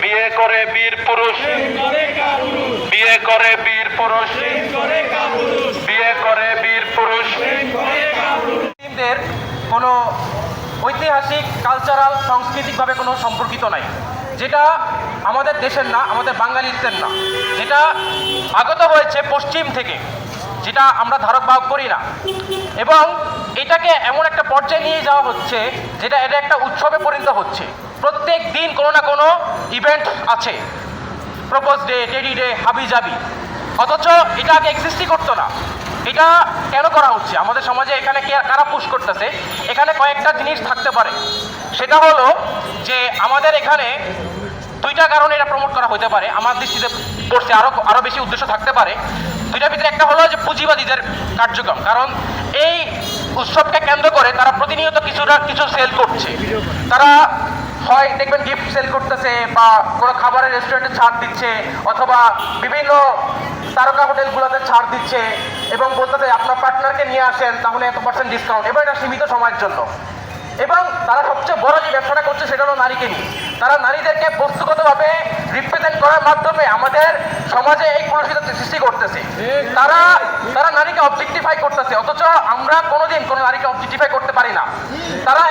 বিয়ে করে বীর পুরুষ। বিয়ে করে বীর পুরুষ। বিয়ে করে বীর পুরুষ। কোনো ঐতিহাসিক কালচারাল সাংস্কৃতিকভাবে কোনো সম্পর্কিত নাই। যেটা আমাদের দেশের না, আমাদের বাঙালিদের না। যেটা আগত হয়েছে পশ্চিম থেকে, যেটা আমরা ধারক বাহক করি না। এবং এটাকে এমন একটা পর্যায়ে নিয়ে যাওয়া হচ্ছে, যেটা এটা একটা উৎসবে পরিণত হচ্ছে। প্রত্যেক দিন কোনো না কোনো ইভেন্ট আছে। প্রপোজ ডে টেডি ডে হাবি জাবি। অথচ এটা আগে এক্সিস্টই করতো না। এটা কেন করা হচ্ছে? আমাদের সমাজে এখানে কে কারা পুশ করতেছে? এখানে কয়েকটা জিনিস থাকতে পারে। সেটা হলো যে আমাদের এখানে দুইটা কারণে এটা প্রমোট করা হতে পারে। আমার দৃষ্টিতে পড়ছে আরও আরও বেশি উদ্দেশ্য থাকতে পারে। দুইটার ভিতরে একটা হলো যে পুঁজিবাদীদের কার্যক্রম। কারণ এই উৎসবকে কেন্দ্র করে তারা প্রতিনিয়ত কিছুটা কিছু সেল করছে। তারা হয়, দেখবেন গিফট সেল করতেছে বা কোনো খাবারের রেস্টুরেন্টে ছাড় দিচ্ছে অথবা বিভিন্ন তারকা হোটেলগুলোতে ছাড় দিচ্ছে এবং বলতেছে আপনার পার্টনারকে নিয়ে আসেন, তাহলে এত পার্সেন্ট ডিসকাউন্ট এবার এটা সীমিত সময়ের জন্য। এবং তারা সবচেয়ে বড় যে ব্যবসাটা করছে সেটা হলো নারীকে নিয়ে। তারা নারীদেরকে বস্তুগতভাবে রিপ্রেজেন্ট করার মাধ্যমে আমাদের সমাজে এই কলুষিত সৃষ্টি করতেছে। তারা তারা নারীকে অবজেক্টিফাই করতেছে, অথচ আমরা কোনোদিন কোনো নারীকে অবজেক্টিফাই করতে পারি না। তারা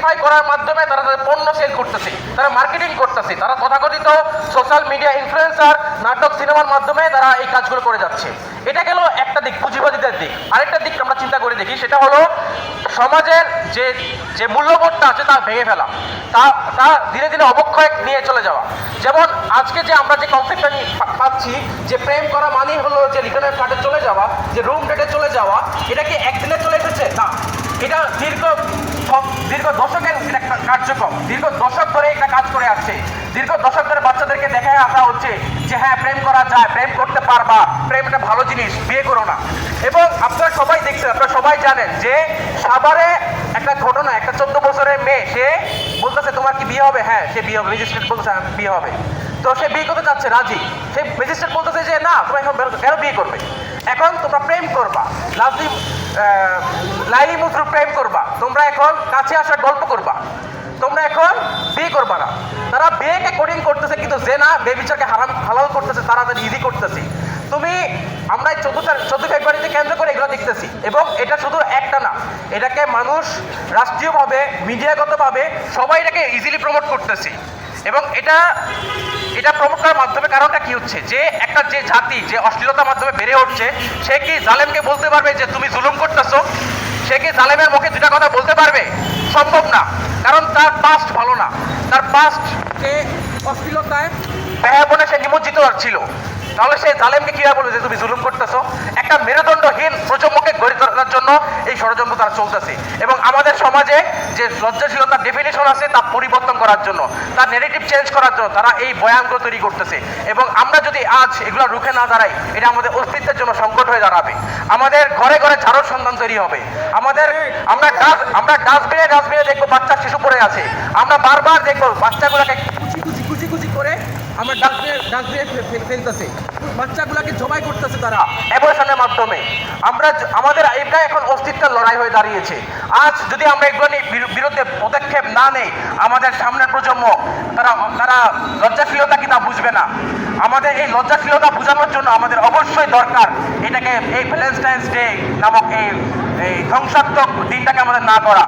অবজেক্টিফাই করার মাধ্যমে তারা তাদের পণ্য সেল করতেছে, তারা মার্কেটিং করতেছে, তারা তথাকথিত সোশ্যাল মিডিয়া ইনফ্লুয়েন্সার নাটক, সিনেমার মাধ্যমে তারা এই কাজগুলো করে যাচ্ছে। এটা গেল একটা দিক, পুঁজিবাদীদের দিক। আরেকটা দিক আমরা চিন্তা করে দেখি, সেটা হলো সমাজের যে যে মূল্যবোধটা আছে তা ভেঙে ফেলা, তা তা ধীরে ধীরে অবক্ষয় নিয়ে চলে যাওয়া। যেমন আজকে যে আমরা যে কনসেপ্টটা নিয়ে পাচ্ছি, যে প্রেম করা মানেই হলো যে রিটার্নের ফ্ল্যাটে চলে যাওয়া, যে রুম ডেটে চলে যাওয়া, এটা কি একদিনে চলে এসেছে? না। এটা দীর্ঘ দীর্ঘ দশকের একটা কার্যক্রম। দীর্ঘ দশক ধরে এটা কাজ করে আসছে। দীর্ঘ দশক ধরে বাচ্চাদেরকে দেখায় আসা হচ্ছে যে হ্যাঁ প্রেম করা যায় প্রেম করতে পারবা প্রেম একটা ভালো জিনিস বিয়ে করো না। এবং আপনারা সবাই দেখছেন আপনারা সবাই জানেন যে সাভারে একটা ঘটনা একটা চোদ্দ বছরের মেয়ে সে বলতেছে তোমার কি বিয়ে হবে? হ্যাঁ সে বিয়ে হবে ম্যাজিস্ট্রেট বলতেছে হ্যাঁ, বিয়ে হবে। তো সে বিয়ে করতে চাচ্ছে রাজি। সে ম্যাজিস্ট্রেট বলতেছে যে না তোমরা এখন কেন বিয়ে করবে। এখন তোমরা প্রেম করবা। লাভলি লাইলি মুদ্রু প্রেম করবা। কাছে আসার গল্প করবা। তোমরা এখন বিয়ে করবা না। তারা বিয়েকে কঠিন করতেছে, কিন্তু যে না বে বিচারকে হারাম, হালাল করতেছে, তারা তাদের ইজি করতেছে। তুমি আমরা চোদ্দ চোদ্দ ফেব্রুয়ারিতে কেন্দ্র করে এগুলো দেখতেছি। এবং এটা শুধু একটা না, এটাকে মানুষ রাষ্ট্রীয়ভাবে, মিডিয়াগতভাবে সবাই এটাকে ইজিলি প্রমোট করতেছে। এবং এটা এটা প্রমোট করার মাধ্যমে কারণটা কি হচ্ছে? যে একটা যে জাতি, যে অশ্লীলতার মাধ্যমে বেড়ে উঠছে, সে কি জালেমকে বলতে পারবে যে তুমি জুলুম করতেছো? সে কি জালেমের মুখে দুটা কথা বলতে পারবে? সম্ভব না। কারণ তার পাস্ট ভালো না। তার পাস্ট সে অশ্লীলতায় সে নিমজ্জিত ছিল। তাহলে সে জালেমকে কি বলে যে তুমি জুলুম করতেছ? একটা মেরুদণ্ডহীন জন্য এই ষড়যন্ত্র তারা চলতেছে। এবং আমাদের সমাজে যে লজ্জাশীলতার ডেফিনেশন আছে, তা পরিবর্তন করার জন্য তার নেগেটিভ চেঞ্জ করার জন্য তারা এই বয়ানগুলো তৈরি করতেছে। এবং আমরা যদি আজ এগুলো রুখে না দাঁড়াই, এটা আমাদের অস্তিত্বের জন্য সংকট হয়ে দাঁড়াবে। আমাদের ঘরে ঘরে ঝাড়ুর সন্ধান তৈরি হবে। আমাদের, আমরা আমরা ডাস্টবিনে ডাস্টবিনে দেখব বাচ্চা শিশু পড়ে আছে। আমরা বারবার দেখব বাচ্চাগুলোকে আমরা ডাস্টবিনে ডাস্টবিনে ফেলতেছে। বাচ্চাগুলোকে জবাই করতেছে তারা। অ্যাবর্শনের মাধ্যমে। আমরা আমাদের এটা এখন অস্তিত্বের লড়াই হয়ে দাঁড়িয়েছে। আজ যদি আমরা এগুলো বিরুদ্ধে পদক্ষেপ না নেই, আমাদের সামনের প্রজন্ম, তারা তারা লজ্জাশীলতা কি তা বুঝবে না? আমাদের এই লজ্জাশীলতা বোঝানোর জন্য আমাদের অবশ্যই দরকার এটাকে এই ভ্যালেন্টাইন্স ডে নামক এই ধ্বংসাত্মক দিনটাকে আমাদের না করা